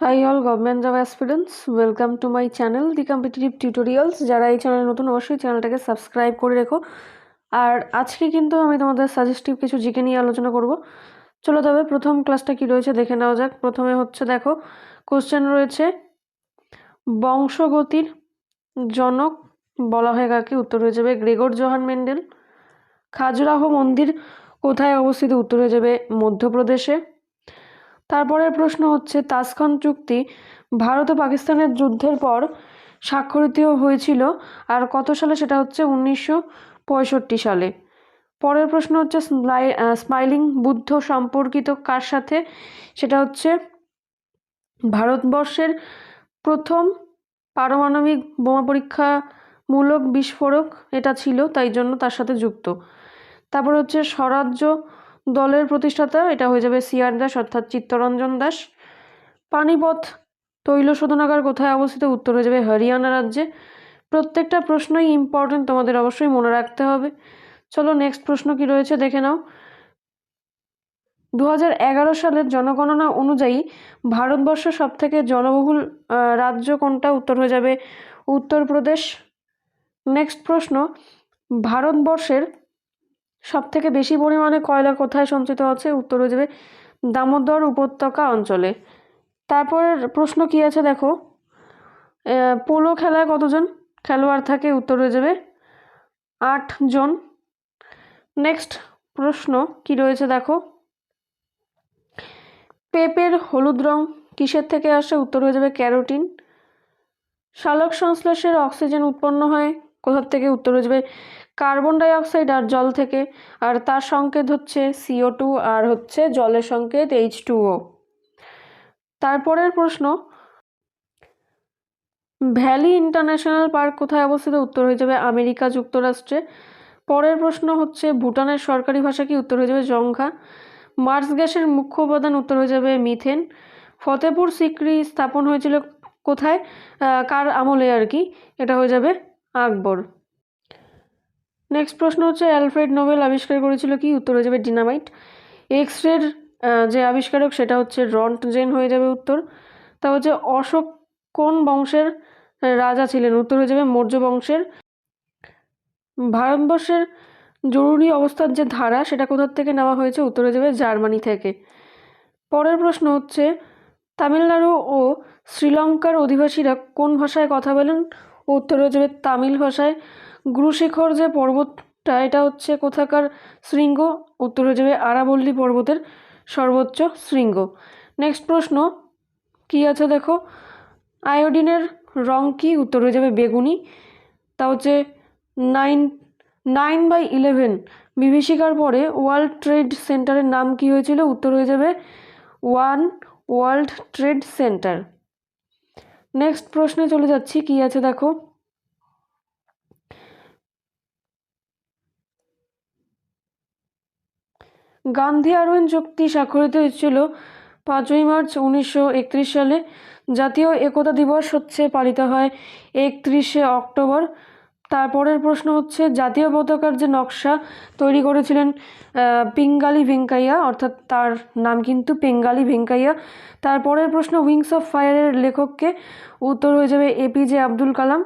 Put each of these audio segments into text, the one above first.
Hi all government job aspirants welcome to my channel the competitive tutorials যারা এই channel নতুন, অবশ্যই চ্যানেলটাকে সাবস্ক্রাইব করে রেখো। আর আজকে কিন্তু আমি তোমাদের সাজেস্টিভ কিছু জিকে নিয়ে আলোচনা করব। চলো তবে প্রথম ক্লাসটা কি রয়েছে দেখে নেওয়া যাক। প্রথমে হচ্ছে দেখো কোশ্চেন রয়েছে, বংশগতির জনক বলা হয় কাকে? উত্তর হয়ে যাবে গ্রেগর জোহান মেন্ডেল। খাজুরাহ মন্দির কোথায় অবস্থিত? উত্তর হয়ে যাবে মধ্যপ্রদেশে। তারপরের প্রশ্ন হচ্ছে তাসখান চুক্তি ভারত ও পাকিস্তানের যুদ্ধের পর স্বাক্ষরিত হয়েছিল আর কত সালে? সেটা হচ্ছে উনিশশো পঁয়ষট্টি সালে। পরের প্রশ্ন হচ্ছে স্মাই- স্মাইলিং বুদ্ধ সম্পর্কিত কার সাথে? সেটা হচ্ছে, ভারতবর্ষের প্রথম পারমাণবিক বোমা পরীক্ষামূলক বিস্ফোরক এটা ছিল, তাই জন্য তার সাথে যুক্ত। তারপর হচ্ছে, স্বরাজ্য দলের প্রতিষ্ঠাতা, এটা হয়ে যাবে সিআর দাস অর্থাৎ চিত্তরঞ্জন দাস। পানিপথ তৈল শোধনাগার কোথায় অবস্থিত? উত্তর হয়ে যাবে হরিয়ানা রাজ্যে। প্রত্যেকটা প্রশ্নই ইম্পর্টেন্ট তোমাদের অবশ্যই মনে রাখতে হবে। চলো নেক্সট প্রশ্ন কি রয়েছে দেখে নাও। দু সালের জনগণনা অনুযায়ী ভারতবর্ষ সবথেকে জনবহুল রাজ্য কোনটা? উত্তর হয়ে যাবে উত্তরপ্রদেশ। নেক্সট প্রশ্ন, ভারতবর্ষের সবথেকে বেশি পরিমাণে কয়লা কোথায় সঞ্চিত আছে উত্তর হয়ে যাবে দামোদর উপত্যকা অঞ্চলে। তারপরের প্রশ্ন কি আছে দেখো? পোলো খেলায় কতজন খেলোয়াড় থাকে? উত্তর হয়ে যাবে আট জন। নেক্সট প্রশ্ন কি রয়েছে দেখো? পেঁপের হলুদ রং কিসের থেকে আসে? উত্তর হয়ে যাবে ক্যারোটিন। সালোক সংশ্লেষের অক্সিজেন উৎপন্ন হয় কোথার থেকে উত্তর হয়ে যাবে? কার্বন ডাই অক্সাইড আর জল থেকে। আর তার সংকেত হচ্ছে সিও টু আর হচ্ছে জলের সংকেত এইচ টু ও তারপরের প্রশ্ন, ভ্যালি ইন্টারন্যাশনাল পার্ক কোথায় অবস্থিত? উত্তর হয়ে যাবে আমেরিকা যুক্তরাষ্ট্রে। পরের প্রশ্ন হচ্ছে, ভুটানের সরকারি ভাষা কি? উত্তর হয়ে যাবে জংঘা। মার্স গ্যাসের মুখ্য উপাদান উত্তর হয়ে যাবে মিথেন। ফতেপুর সিক্রি স্থাপন হয়েছিল কোথায়? কার আমলে আর কি? এটা হয়ে যাবে আকবর। নেক্সট প্রশ্ন হচ্ছে, অ্যালফ্রেড নোবেল আবিষ্কার করেছিল কি? উত্তর হয়ে যাবে ডিনামাইট। এক্স রের যে আবিষ্কারক, সেটা হচ্ছে রন্টজেন হয়ে যাবে উত্তর। তা হচ্ছে, অশোক কোন বংশের রাজা ছিলেন? উত্তর হয়ে যাবে মৌর্য বংশের। ভারতবর্ষের জরুরি অবস্থার যে ধারা, সেটা কোথার থেকে নেওয়া হয়েছে? উত্তর হয়ে যাবে জার্মানি থেকে। পরের প্রশ্ন হচ্ছে, তামিলনাড়ু ও শ্রীলঙ্কার অধিবাসীরা কোন ভাষায় কথা বলেন? উত্তর যাবে তামিল ভাষায়। গুরুশিখর যে পর্বতটা, এটা হচ্ছে কোথাকার শৃঙ্গ? উত্তর হয়ে যাবে আরাবল্লী পর্বতের সর্বোচ্চ শৃঙ্গ। নেক্সট প্রশ্ন, কি আছে দেখো? আয়োডিনের রং কি? উত্তর হয়ে যাবে বেগুনি। তা হচ্ছে নাইন নাইন বাই ইলেভেন। বিভীষিকার পরে ওয়ার্ল্ড ট্রেড সেন্টারের নাম কি হয়েছিল? উত্তর হয়ে যাবে one world trade center. Next প্রশ্নে চলে যাচ্ছি, কি আছে দেখো? গান্ধী আরোহণ চুক্তি স্বাক্ষরিত হয়েছিল পাঁচই মার্চ উনিশশো একত্রিশ সালে। জাতীয় একতা দিবস হচ্ছে পালিত হয় একত্রিশে অক্টোবর তারপরের প্রশ্ন হচ্ছে, জাতীয় পতাকার যে নকশা তৈরি করেছিলেন পিঙ্গালি ভেঙ্কাইয়া, অর্থাৎ তার নাম কিন্তু পেঙ্গালি ভেঙ্কাইয়া তারপরের প্রশ্ন উইংস অফ ফায়ারের লেখককে উত্তর হয়ে যাবে এপিজে আব্দুল কালাম।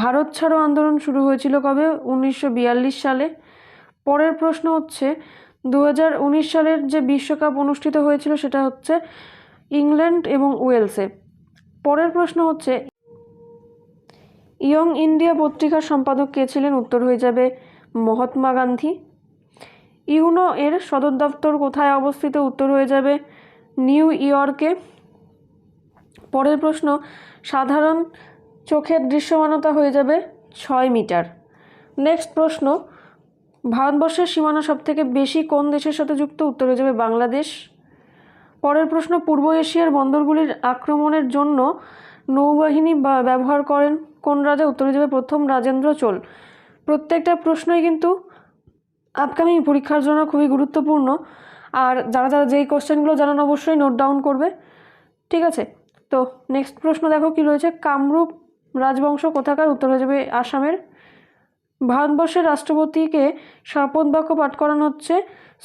ভারত ছাড়ো আন্দোলন শুরু হয়েছিল কবে? উনিশশো বিয়াল্লিশ সালে। পরের প্রশ্ন হচ্ছে দু হাজার উনিশ সালের যে বিশ্বকাপ অনুষ্ঠিত হয়েছিল সেটা হচ্ছে ইংল্যান্ড এবং ওয়েলসে। পরের প্রশ্ন হচ্ছে ইয়ং ইন্ডিয়া পত্রিকার সম্পাদক কে ছিলেন? উত্তর হয়ে যাবে মহাত্মা গান্ধী। ইউনো এর সদর দপ্তর কোথায় অবস্থিত? উত্তর হয়ে যাবে নিউ ইয়র্কে। পরের প্রশ্ন, সাধারণ চোখের দৃশ্যমানতা হয়ে যাবে ছয় মিটার। নেক্সট প্রশ্ন, ভারতবর্ষের সীমানা সবথেকে বেশি কোন দেশের সাথে যুক্ত? উত্তর হয়ে যাবে বাংলাদেশ। পরের প্রশ্ন, পূর্ব এশিয়ার বন্দরগুলির আক্রমণের জন্য নৌবাহিনী ব্যবহার করেন। কোন রাজা উত্তর যাবে? প্রথম রাজেন্দ্র চোল। প্রত্যেকটা প্রশ্নই কিন্তু আপকামিং পরীক্ষার জন্য খুবই গুরুত্বপূর্ণ। আর যারা যারা যেই কোশ্চেনগুলো জানান অবশ্যই নোট ডাউন করবে। ঠিক আছে? তো নেক্সট প্রশ্ন দেখো কি রয়েছে? কামরূপ রাজবংশ কোথাকার? উত্তর হয়ে যাবে আসামের। ভারতবর্ষের রাষ্ট্রপতিকে শপথ বাক্য পাঠ করানো হচ্ছে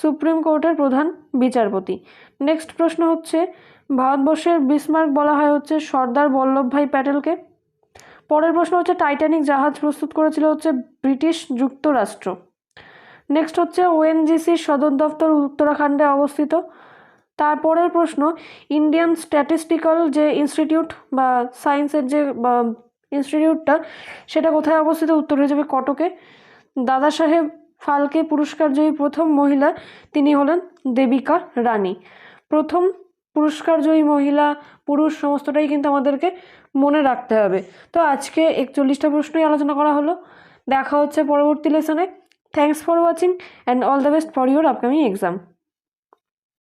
সুপ্রিম কোর্টের প্রধান বিচারপতি। নেক্সট প্রশ্ন হচ্ছে ভারতবর্ষের বিসমার্ক বলা হয় হচ্ছে সর্দার বল্লভভাই প্যাটেলকে। পরের প্রশ্ন হচ্ছে, টাইটানিক জাহাজ প্রস্তুত করেছিল হচ্ছে ব্রিটিশ যুক্তরাষ্ট্র। নেক্সট হচ্ছে, ওএনজিসির সদর দপ্তর উত্তরাখণ্ডে অবস্থিত। তারপরের প্রশ্ন, ইন্ডিয়ান স্ট্যাটিস্টিক্যাল যে ইনস্টিটিউট বা সায়েন্সের যে ইনস্টিটিউটটা, সেটা কোথায় অবস্থিত? উত্তর হয়ে যাবে কটকে। দাদা সাহেব ফালকে পুরস্কার জয়ী প্রথম মহিলা তিনি হলেন দেবিকা রানী প্রথম পুরস্কার জয়ী মহিলা, পুরুষ, সমস্তটাই কিন্তু আমাদেরকে মনে রাখতে হবে। তো আজকে একচল্লিশটা প্রশ্নই আলোচনা করা হলো। দেখা হচ্ছে পরবর্তী লেসনে thanks for watching and all the best for your upcoming exam